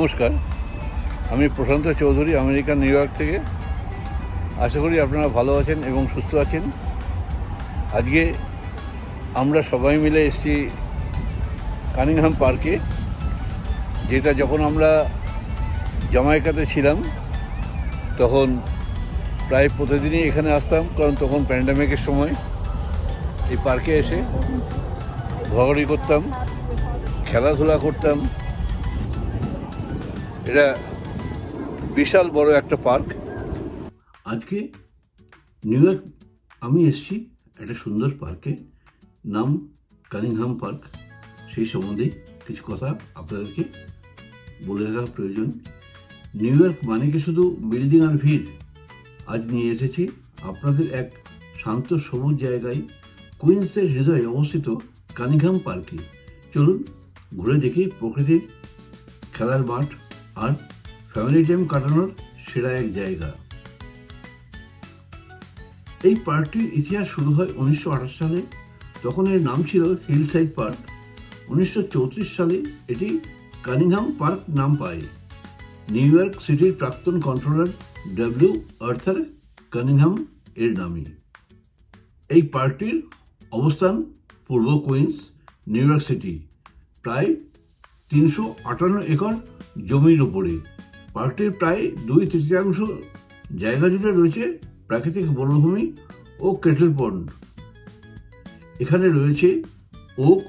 নমস্কার। আমি Prashanta Chowdhury, America, New York থেকে। আশা করি আপনারা ভালো আছেন এবং সুস্থ আছেন। আজকে আমরা সবাই মিলে এসেছি কানিংহাম পার্কে, যেটা যখন আমরা জামাইকাতে ছিলাম, তখন প্রায় প্রতিদিনই এখানে আসতাম, কারণ তখন প্যান্ডামিকের সময় এই পার্কে এসে ঘোরাঘুরি করতাম, খেলাধুলা করতাম এটা বিশাল বড় একটা পার্ক। আজকে নিউ ইয়র্ক, আমি এসেছি একটা সুন্দর পার্কে, নাম কানিংহাম পার্ক। সেই সম্বন্ধে কিছু কথা আপনাদেরকে বলে রাখা প্রয়োজন। নিউ ইয়র্ক মানে কি শুধু বিল্ডিং আর ভিড়? আজ নিয়ে এসেছি আপনাদের এক শান্ত সবুজ জায়গায়, কুইন্সের হৃদয়ে অবস্থিত কানিংহাম পার্কে। চলুন ঘুরে দেখি প্রকৃতির খেলার মাঠ। আর ফ্যামিলি টাইম কাটানোর সেরা এক জায়গা। এই পার্কটির ইতিহাস শুরু হয় উনিশশো আঠাশ সালে, তখন এর নাম ছিল হিলসাইড পার্ক উনিশশো চৌত্রিশ সালে এটি কানিংহাম পার্ক নাম পায়। নিউ ইয়র্ক সিটির প্রাক্তন কন্ট্রোলার ডব্লিউ আর্থার কানিংহাম এর নামে এই পার্কটির অবস্থান পূর্ব কুইন্স নিউ ইয়র্ক সিটি প্রায় তিনশো আটান্ন একর জমির উপরে। পার্কটির প্রায় দুই তৃতীয়াংশ জায়গা জুড়ে রয়েছে প্রাকৃতিক বনভূমি ও কেটল পন্ড এখানে রয়েছে ওক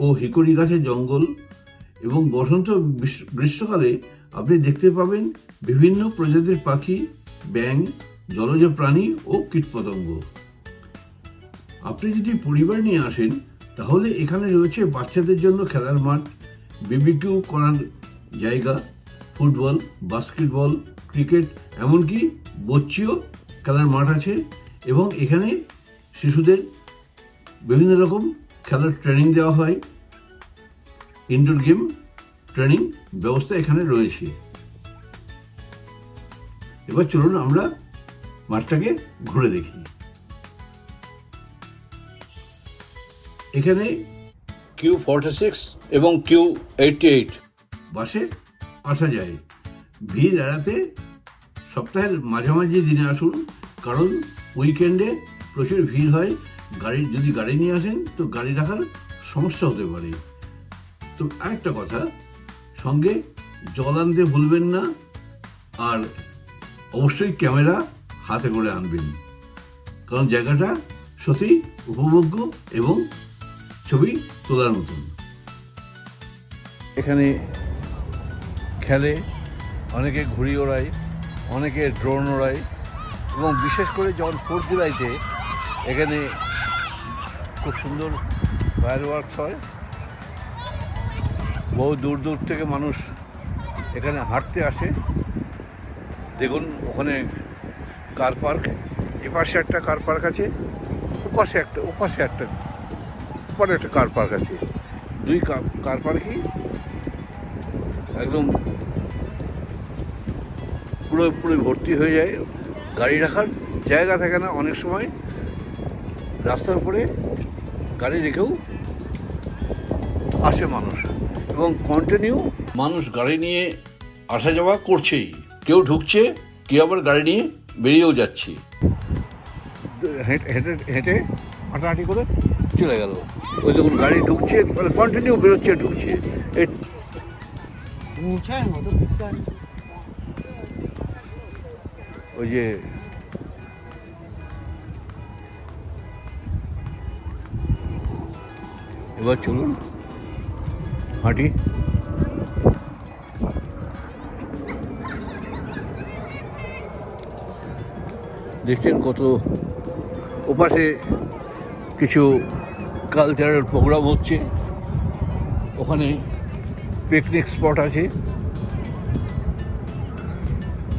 ও হিকড়ি গাছের জঙ্গল এবং বসন্ত গ্রীষ্মকালে আপনি দেখতে পাবেন বিভিন্ন প্রজাতির পাখি, ব্যাঙ, জলজ প্রাণী ও কীটপতঙ্গ। আপনি যদি পরিবার নিয়ে আসেন, তাহলে এখানে রয়েছে বাচ্চাদের জন্য খেলার মাঠ বিবিকিউ করার জায়গা, ফুটবল, বাস্কেটবল, ক্রিকেট, এমনকি বচ্চিও খেলার মাঠ আছে এবং এখানে শিশুদের বিভিন্ন রকম খেলার ট্রেনিং দেওয়া হয়। ইনডোর গেম ট্রেনিং ব্যবস্থা এখানে রয়েছে। এবার চলুন আমরা মাঠটাকে ঘুরে দেখি। এখানে কিউ ফর্টি সিক্স এবং কিউ এইটটি এইট বাসে আসা যায়। ভিড় এড়াতে সপ্তাহের মাঝামাঝি দিনে আসুন, কারণ উইকেন্ডে প্রচুর ভিড় হয়। গাড়ি, যদি গাড়ি নিয়ে আসেন, তো গাড়ি রাখার সমস্যা হতে পারে। তো আরেকটা কথা, সঙ্গে জল আনতে ভুলবেন না, আর অবশ্যই ক্যামেরা হাতে করে আনবেন। কারণ জায়গাটা সত্যি উপভোগ্য এবং ছবি তোলার মতন। এখানে খেলে, অনেকে ঘুড়ি ওড়ায়, অনেকে ড্রোন ওড়ায় এবং বিশেষ করে যখন ফোর্থ জুলাইতে এখানে খুব সুন্দর ফায়ার ওয়ার্কস হয়, বহু দূর দূর থেকে মানুষ এখানে হাঁটতে আসে। দেখুন, ওখানে কার পার্ক এপাশে একটা কার পার্ক আছে, ওপাশে একটা ওপাশে একটা ওপারে একটা কার পার্ক আছে। দুই কার কার পার্কই একদম পুরো পুরো ভর্তি হয়ে যায়। গাড়ি রাখার জায়গা থাকে না অনেক সময়। রাস্তার উপরে গাড়ি রেখেও আসে মানুষ। এবং কন্টিনিউ মানুষ গাড়ি নিয়ে আসা যাওয়া করছেই। কেউ ঢুকছে কেউ আবার গাড়ি নিয়ে বেরিয়েও যাচ্ছে। হেঁটে হেঁটে হেঁটে হাঁটাহাঁটি করে চলে গেল। ওই যখন গাড়ি ঢুকছে মানে কন্টিনিউ বেরোচ্ছে ঢুকছে। ওই যে এবার চলুন হাঁটি দেখছেন কত ওপাশে কিছু কালচারাল প্রোগ্রাম হচ্ছে ওখানে পিকনিক স্পট আছে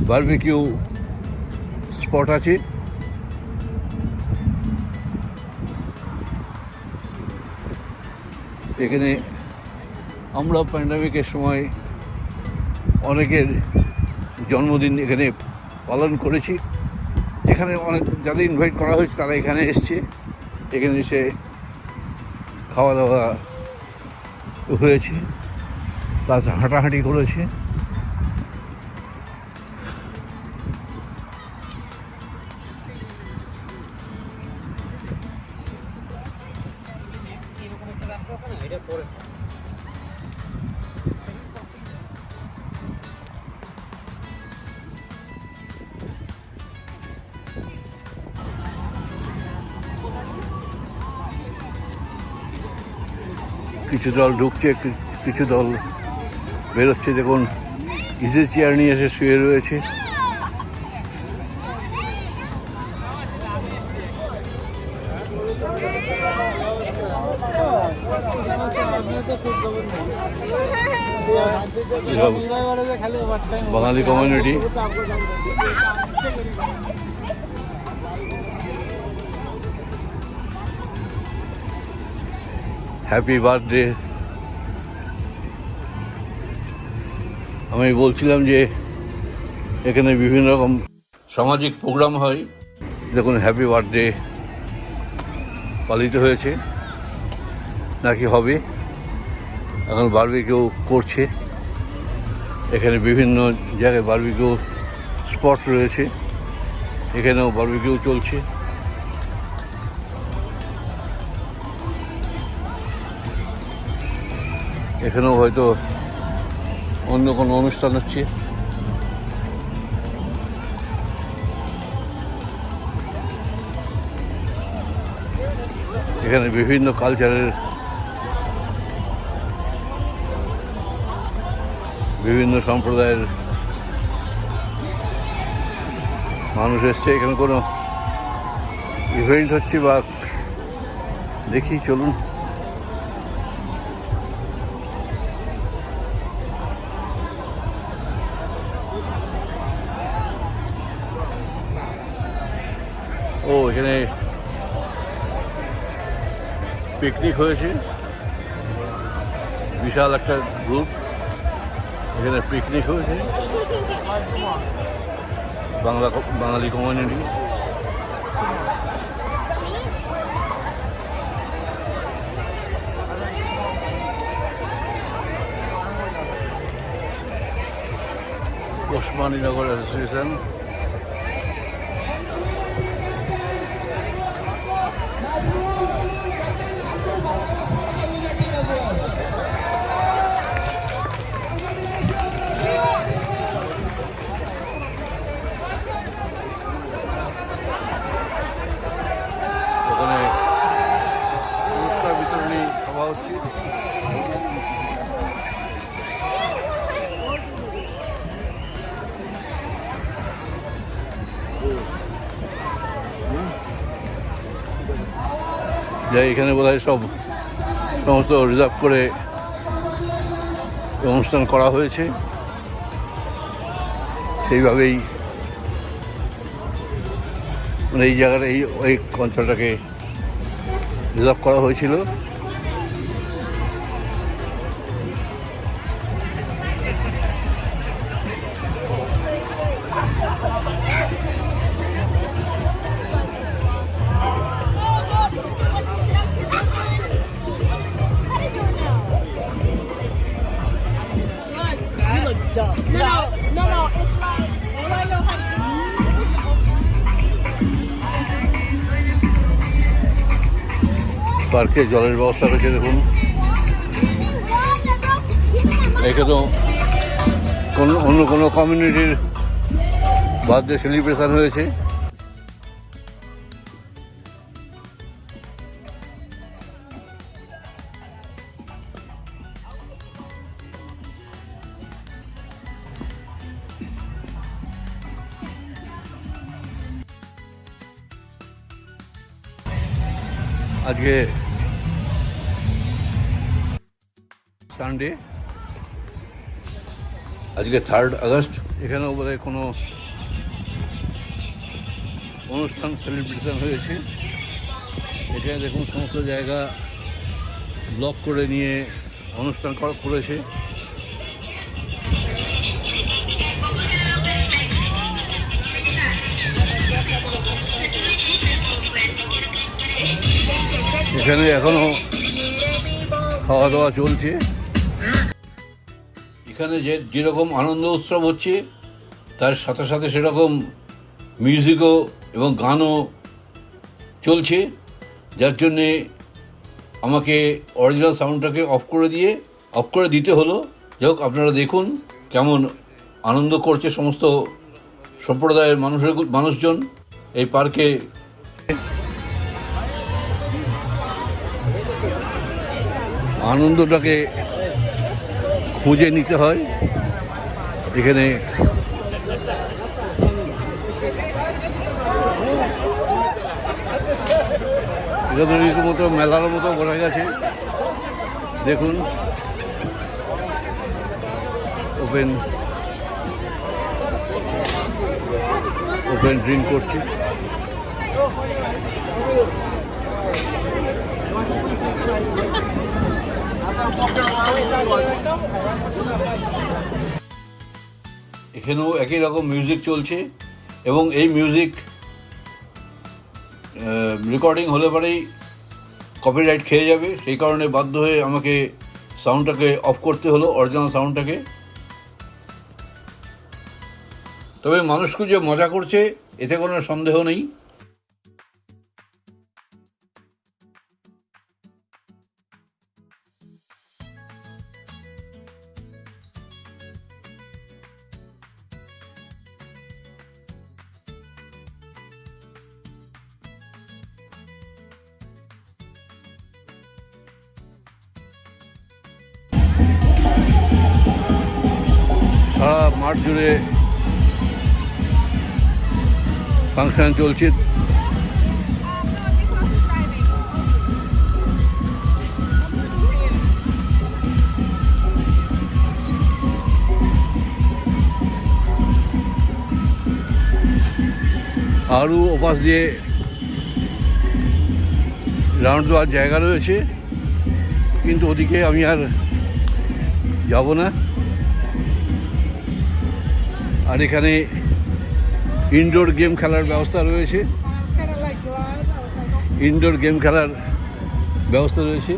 বারবিকিউ স্পট আছে। এখানে আমরা প্যান্ডামিকের সময় অনেকের জন্মদিন এখানে পালন করেছি। এখানে অনেক যাদের ইনভাইট করা হয়েছে তারা এখানে এসছে। এখানে এসে খাওয়া দাওয়া হয়েছে প্লাস হাঁটাহাঁটি করেছে। কিছু দল ঢুকছে কিছু দল বেরোচ্ছে। দেখুন ইজের চেয়ার নিয়ে এসে শুয়ে রয়েছে। বাঙালি কমিউনিটি হ্যাপি বার্থডে আমি বলছিলাম যে এখানে বিভিন্ন রকম সামাজিক প্রোগ্রাম হয়। দেখুন হ্যাপি বার্থডে পালিত হয়েছে। নাকি হবে? এখন বারবিকিউ করছে। এখানে বিভিন্ন জায়গায় বারবিকিউ স্পট রয়েছে। এখানেও বারবিকিউ চলছে। এখানেও হয়তো অন্য কোনো অনুষ্ঠান হচ্ছে। এখানে বিভিন্ন কালচারের বিভিন্ন সম্প্রদায়ের মানুষ এসছে। এখানে কোনো ইভেন্ট হচ্ছে বা দেখি, চলুন। ও, এখানে পিকনিক হয়েছে। বিশাল একটা গ্রুপ এখানে পিকনিক হয়েছে। বাংলা বাঙালি কমিউনিটি ওসমানীনগর অ্যাসোসিয়েশন যাই এখানে বোধহয় সব সমস্ত রিজার্ভ করে অনুষ্ঠান করা হয়েছে। সেইভাবেই মানে এই জায়গাটা, এই ওই অঞ্চলটাকে রিজার্ভ করা হয়েছিল। Dumb. No, no, no. It's like, all I know how to পার্কে জলের ব্যবস্থা রয়েছে দেখুন একে তো কোনো অন্য কোনো কমিউনিটির বার্থডে সেলিব্রেশন হয়েছে আজকে সানডে আজকে থার্ড আগস্ট। এখানেও বোধহয় কোনো অনুষ্ঠান সেলিব্রেশন হয়েছে। এখানে দেখুন সমস্ত জায়গা ব্লক করে নিয়ে অনুষ্ঠান করা করেছে। এখানে এখনও খাওয়া দাওয়া চলছে। এখানে যে যেরকম আনন্দ উৎসব হচ্ছে, তার সাথে সাথে সেরকম মিউজিকও এবং গানও চলছে, যার জন্যে আমাকে অরিজিনাল সাউন্ডটাকে অফ করে দিয়ে অফ করে দিতে হলো। যাই হোক, আপনারা দেখুন কেমন আনন্দ করছে সমস্ত সম্প্রদায়ের মানুষের মানুষজন এই পার্কে। আনন্দটাকে খুঁজে নিতে হয়। এখানে এটা তো রীতিমতো মেলার মতো বোঝা গেছে দেখুন। ওপেন। ওপেন ড্রিঙ্ক করছে। এখানেও একই রকম মিউজিক চলছে এবং এই মিউজিক রেকর্ডিং হলে পরেই কপিরাইট খেয়ে যাবে। সেই কারণে বাধ্য হয়ে আমাকে সাউন্ডটাকে অফ করতে হলো অরিজিনাল সাউন্ডটাকে তবে মানুষকে যে মজা করছে, এতে কোনো সন্দেহ নেই। মাঠ জুড়ে ফাংশন চলছে। আরও ওপাশ দিয়ে রাউন্ড দেওয়ার জায়গা রয়েছে। কিন্তু ওদিকে আমি আর যাব না। আর এখানে ইনডোর গেম খেলার ব্যবস্থা রয়েছে। ইনডোর গেম খেলার ব্যবস্থা রয়েছে।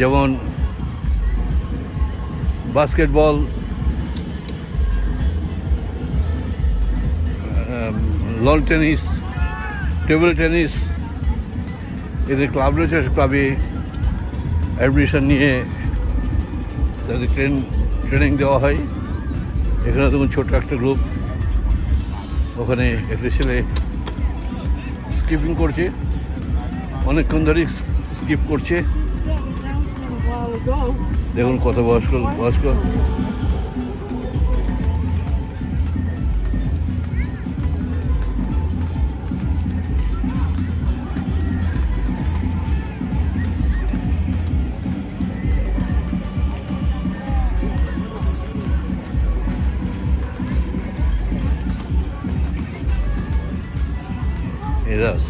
যেমন basketball lawn tennis table tennis এদের ক্লাব রয়েছে ক্লাবে অ্যাডমিশন নিয়ে তাদের ট্রেন ট্রেনিং দেওয়া হয়। এখানে দেখুন ছোট একটা গ্রুপ ওখানে একটা ছেলে স্কিপিং করছে। অনেকক্ষণ ধরে স্কিপ করছে। দেখুন কত বয়স্ক বয়স্ক।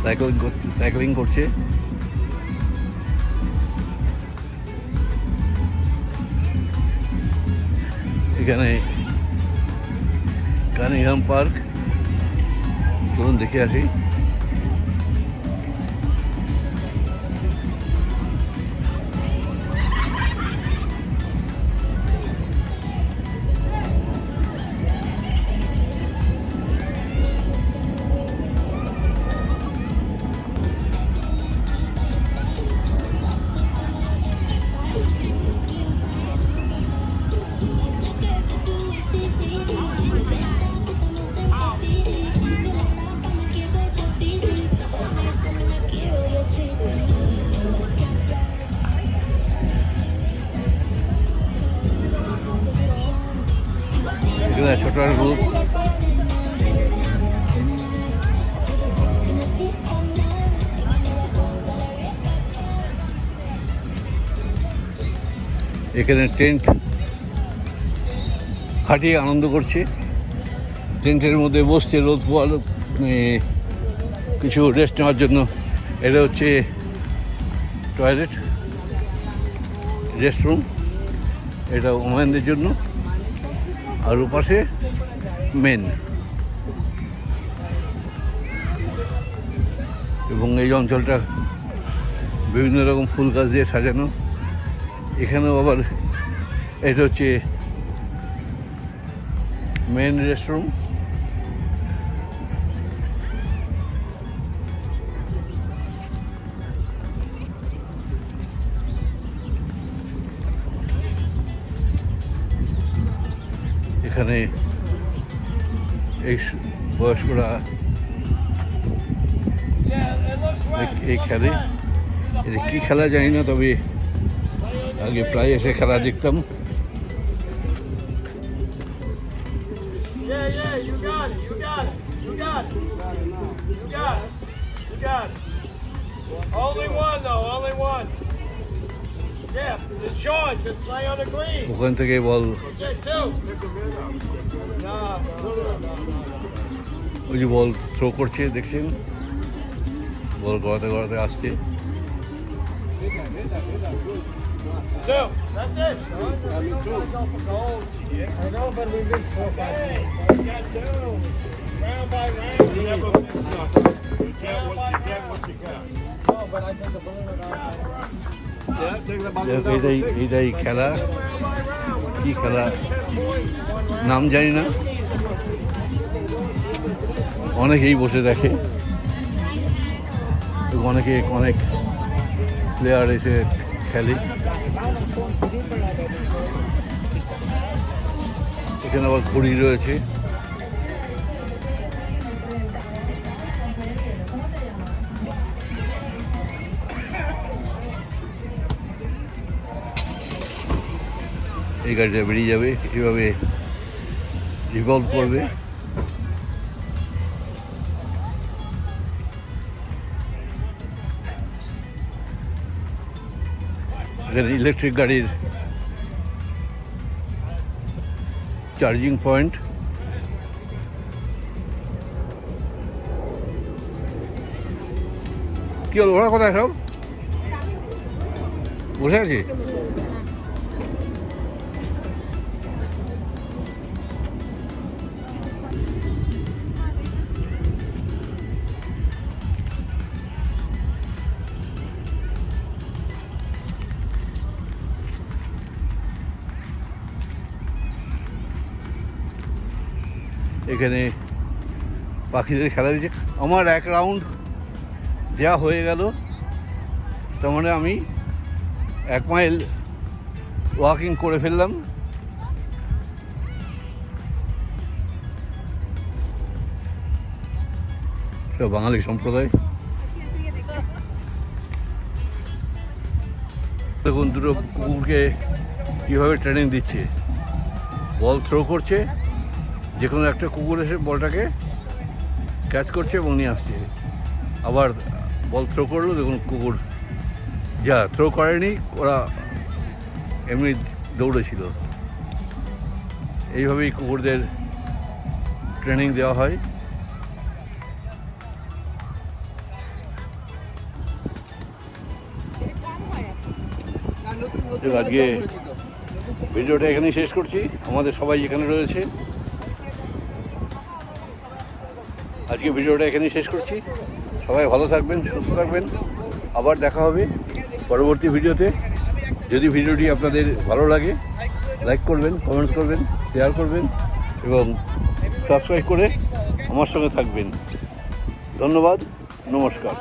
সাইক্লিং করছে সাইক্লিং করছে। এখানে কানিহাম পার্ক। চলুন দেখে আসি। এখানে টেন্ট খাটিয়ে আনন্দ করছে। টেন্টের মধ্যে বসছে রোদ পোয়াল কিছু রেস্ট নেওয়ার জন্য। এটা হচ্ছে টয়লেট রেস্টরুম এটা ওমেনদের জন্য। আর ওপাশে মেন এবং এই অঞ্চলটা বিভিন্ন রকম ফুল গাছ দিয়ে সাজানো। এখানেও আবার এটা হচ্ছে মেন রেস্টরুম এখানে এই বয়স্করা এই খেলে। এটা কী খেলা জানি না তবে আগে প্রায় এসে খেলা দেখতাম। ওখান থেকে বল। ওই যে বল থ্রো করছে, দেখছেন? বল গড়াতে গড়াতে আসছে। এটাই খেলা। কি খেলা? নাম জানি না। অনেকেই বসে দেখে। অনেকে অনেক প্লেয়ার এসে খেলে। এখানে আবার ঘড়ি রয়েছে। এই গাড়িটা বেরিয়ে যাবে এভাবে রিভলভ করবে। এখানে ইলেকট্রিক গাড়ির চার্জিং পয়েন্ট কি হলো? ওরা কোথায় সব? বসে আছে এখানে পাখিদের খেলা দিচ্ছে আমার এক রাউন্ড যা হয়ে গেল, তার মানে আমি এক মাইল ওয়াকিং করে ফেললাম। সব বাঙালি সম্প্রদায়। দেখুন দুটো কুকুরকে কীভাবে ট্রেনিং দিচ্ছে। বল থ্রো করছে। যে কোনো একটা কুকুর এসে বলটাকে ক্যাচ করছে এবং নিয়ে আসছে। আবার বল থ্রো করল দেখুন কুকুর যা থ্রো করেনি ওরা এমনি দৌড়েছিল। এইভাবেই কুকুরদের ট্রেনিং দেওয়া হয়। আজকে ভিডিওটা এখানেই শেষ করছি। আমাদের সবাই এখানে রয়েছে। আজকে ভিডিওটা এখানেই শেষ করছি। সবাই ভালো থাকবেন, সুস্থ থাকবেন। আবার দেখা হবে পরবর্তী ভিডিওতে। যদি ভিডিওটি আপনাদের ভালো লাগে, লাইক করবেন কমেন্টস করবেন শেয়ার করবেন এবং সাবস্ক্রাইব করে আমার সঙ্গে থাকবেন। ধন্যবাদ, নমস্কার।